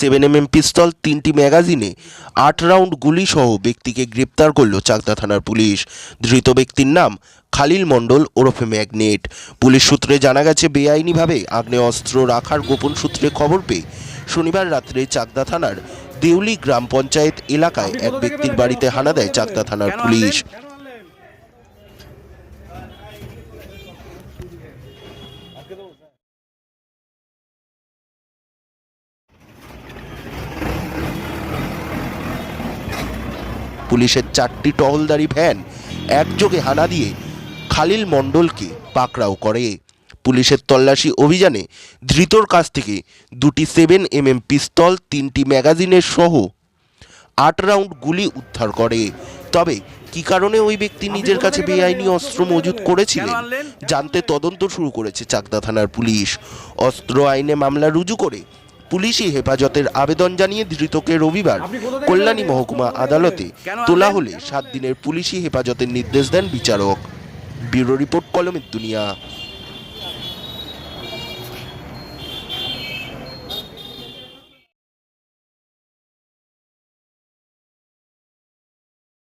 Seven M M pistol তিনটি ম্যাগাজিনে আট round গুলি সহ ব্যক্তিকে গ্রেপ্তার করল চাকদা থানার পুলিশ। ধৃত ব্যক্তির নাম খালিল মণ্ডল ওরফে ম্যাগনেট। পুলিশ সূত্রে জানা গেছে বেআইনিভাবে আগ্নেয়াস্ত্র রাখার গোপন সূত্রে খবর পেয়ে শনিবার রাত্রে চাকদা থানার দেউলি গ্রাম পঞ্চায়েত এলাকায় এক ব্যক্তির বাড়িতে হানা দেয় চাকদা থানার পুলিশ। পুলিশের চারটি টহলদারি ভ্যান একযোগে হানা দিয়ে খালিল মণ্ডলকে পাকড়াও করে। পুলিশের তল্লাশি অভিযানে ধৃতর কাছ থেকে দুটি সেভেন এম এম পিস্তল, তিনটি ম্যাগাজিনের সহ আট রাউন্ড গুলি উদ্ধার করে। তবে কি কারণে ওই ব্যক্তি নিজের কাছে বেআইনি অস্ত্র মজুত করেছিলেন, জানতে তদন্ত শুরু করেছে চাকদা থানার পুলিশ। অস্ত্র আইনে মামলা রুজু করে পুলিশি হেফাজতের আবেদন জানিয়ে ধৃতকে রবিবার কল্যাণী মহকুমা আদালতে তোলা হলে সাত দিনের পুলিশি হেফাজতের নির্দেশ দেন বিচারক। ব্যুরো রিপোর্ট কলমের দুনিয়া।